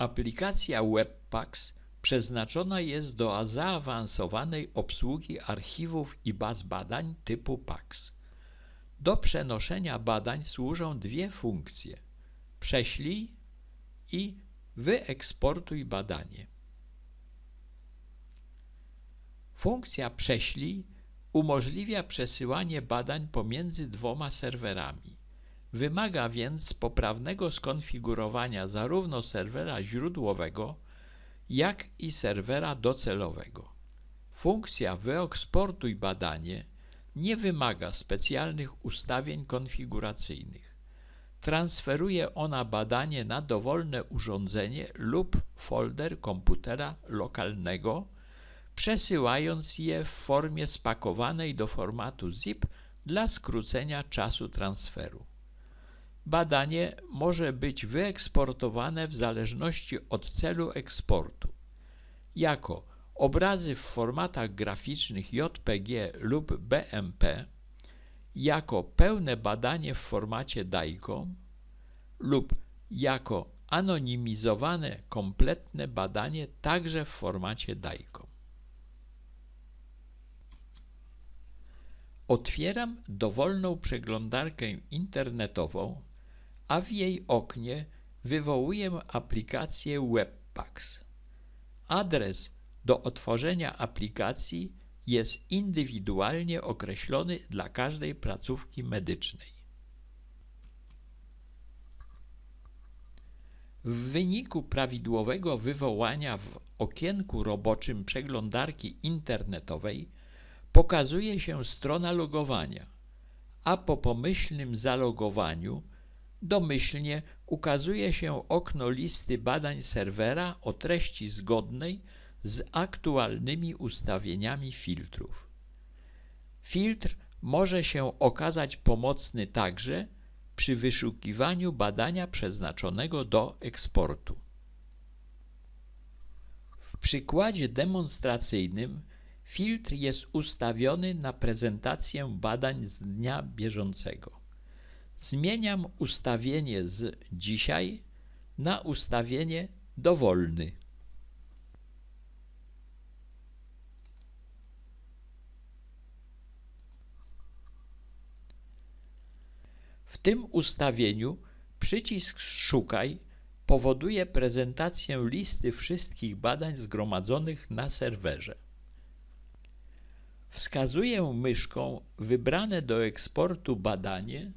Aplikacja Webpack przeznaczona jest do zaawansowanej obsługi archiwów i baz badań typu PAX. Do przenoszenia badań służą dwie funkcje: prześlij i wyeksportuj badanie. Funkcja prześlij umożliwia przesyłanie badań pomiędzy dwoma serwerami. Wymaga więc poprawnego skonfigurowania zarówno serwera źródłowego, jak i serwera docelowego. Funkcja wyeksportuj badanie nie wymaga specjalnych ustawień konfiguracyjnych. Transferuje ona badanie na dowolne urządzenie lub folder komputera lokalnego, przesyłając je w formie spakowanej do formatu zip dla skrócenia czasu transferu. Badanie może być wyeksportowane w zależności od celu eksportu jako obrazy w formatach graficznych JPG lub BMP, jako pełne badanie w formacie DICOM lub jako anonimizowane kompletne badanie także w formacie DICOM. Otwieram dowolną przeglądarkę internetową, a w jej oknie wywołuję aplikację Webpack. Adres do otworzenia aplikacji jest indywidualnie określony dla każdej placówki medycznej. W wyniku prawidłowego wywołania w okienku roboczym przeglądarki internetowej pokazuje się strona logowania, a po pomyślnym zalogowaniu domyślnie ukazuje się okno listy badań serwera o treści zgodnej z aktualnymi ustawieniami filtrów. Filtr może się okazać pomocny także przy wyszukiwaniu badania przeznaczonego do eksportu. W przykładzie demonstracyjnym filtr jest ustawiony na prezentację badań z dnia bieżącego. Zmieniam ustawienie z dzisiaj na ustawienie dowolny. W tym ustawieniu przycisk Szukaj powoduje prezentację listy wszystkich badań zgromadzonych na serwerze. Wskazuję myszką wybrane do eksportu badanie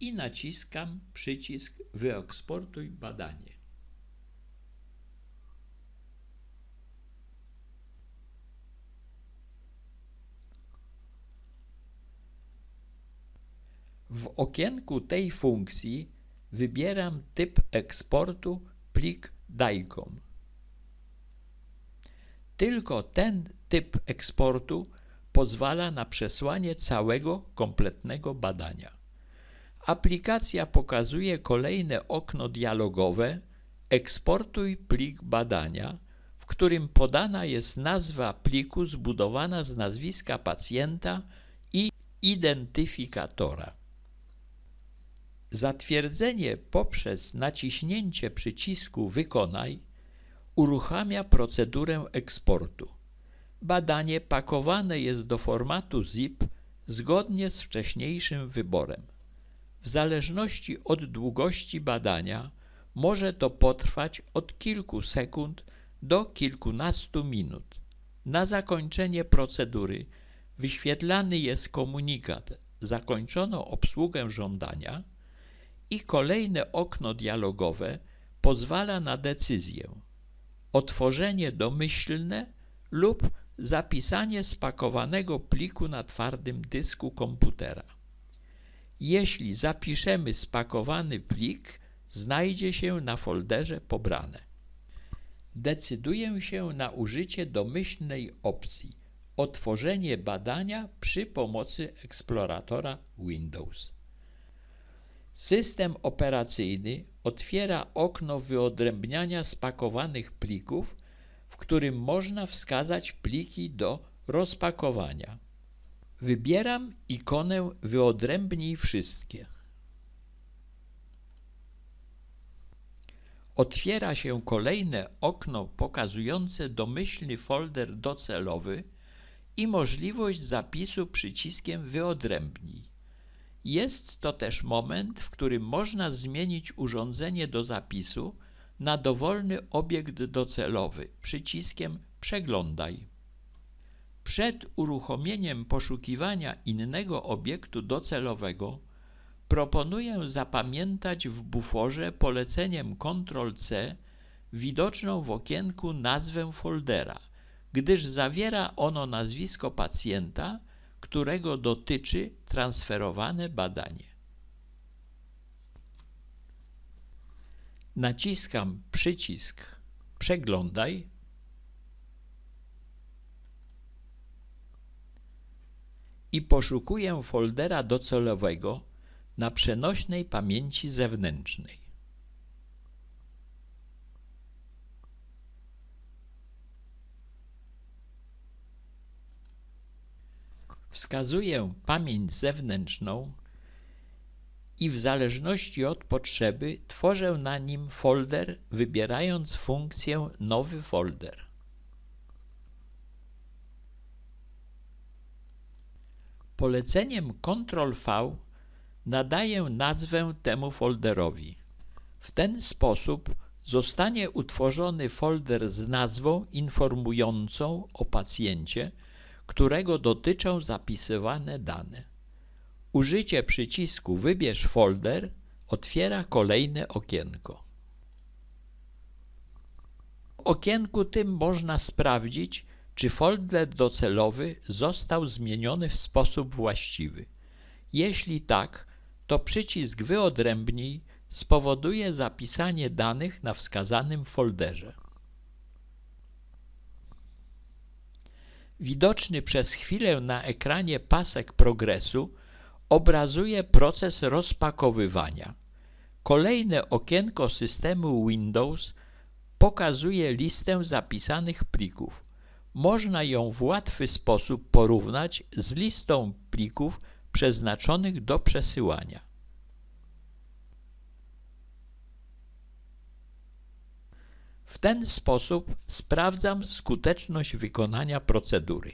i naciskam przycisk Wyeksportuj badanie. W okienku tej funkcji wybieram typ eksportu plik DICOM. Tylko ten typ eksportu pozwala na przesłanie całego kompletnego badania. Aplikacja pokazuje kolejne okno dialogowe Eksportuj plik badania, w którym podana jest nazwa pliku zbudowana z nazwiska pacjenta i identyfikatora. Zatwierdzenie poprzez naciśnięcie przycisku Wykonaj uruchamia procedurę eksportu. Badanie pakowane jest do formatu ZIP zgodnie z wcześniejszym wyborem. W zależności od długości badania może to potrwać od kilku sekund do kilkunastu minut. Na zakończenie procedury wyświetlany jest komunikat Zakończono obsługę żądania i kolejne okno dialogowe pozwala na decyzję otworzenie domyślne lub zapisanie spakowanego pliku na twardym dysku komputera. Jeśli zapiszemy spakowany plik, znajdzie się na folderze pobrane. Decyduję się na użycie domyślnej opcji Otworzenie badania przy pomocy eksploratora Windows. System operacyjny otwiera okno wyodrębniania spakowanych plików, w którym można wskazać pliki do rozpakowania. Wybieram ikonę Wyodrębnij wszystkie. otwiera się kolejne okno pokazujące domyślny folder docelowy i możliwość zapisu przyciskiem wyodrębnij. Jest to też moment, w którym można zmienić urządzenie do zapisu na dowolny obiekt docelowy przyciskiem Przeglądaj. Przed uruchomieniem poszukiwania innego obiektu docelowego proponuję zapamiętać w buforze poleceniem Ctrl-C widoczną w okienku nazwę foldera, gdyż zawiera ono nazwisko pacjenta, którego dotyczy transferowane badanie. Naciskam przycisk Przeglądaj i poszukuję foldera docelowego na przenośnej pamięci zewnętrznej. Wskazuję pamięć zewnętrzną i w zależności od potrzeby tworzę na nim folder, wybierając funkcję Nowy folder. Poleceniem Ctrl-V nadaję nazwę temu folderowi. W ten sposób zostanie utworzony folder z nazwą informującą o pacjencie, którego dotyczą zapisywane dane. Użycie przycisku Wybierz folder otwiera kolejne okienko. W okienku tym można sprawdzić, czy folder docelowy został zmieniony w sposób właściwy. Jeśli tak, to przycisk Wyodrębnij spowoduje zapisanie danych na wskazanym folderze. Widoczny przez chwilę na ekranie pasek progresu obrazuje proces rozpakowywania. Kolejne okienko systemu Windows pokazuje listę zapisanych plików. Można ją w łatwy sposób porównać z listą plików przeznaczonych do przesyłania. W ten sposób sprawdzam skuteczność wykonania procedury.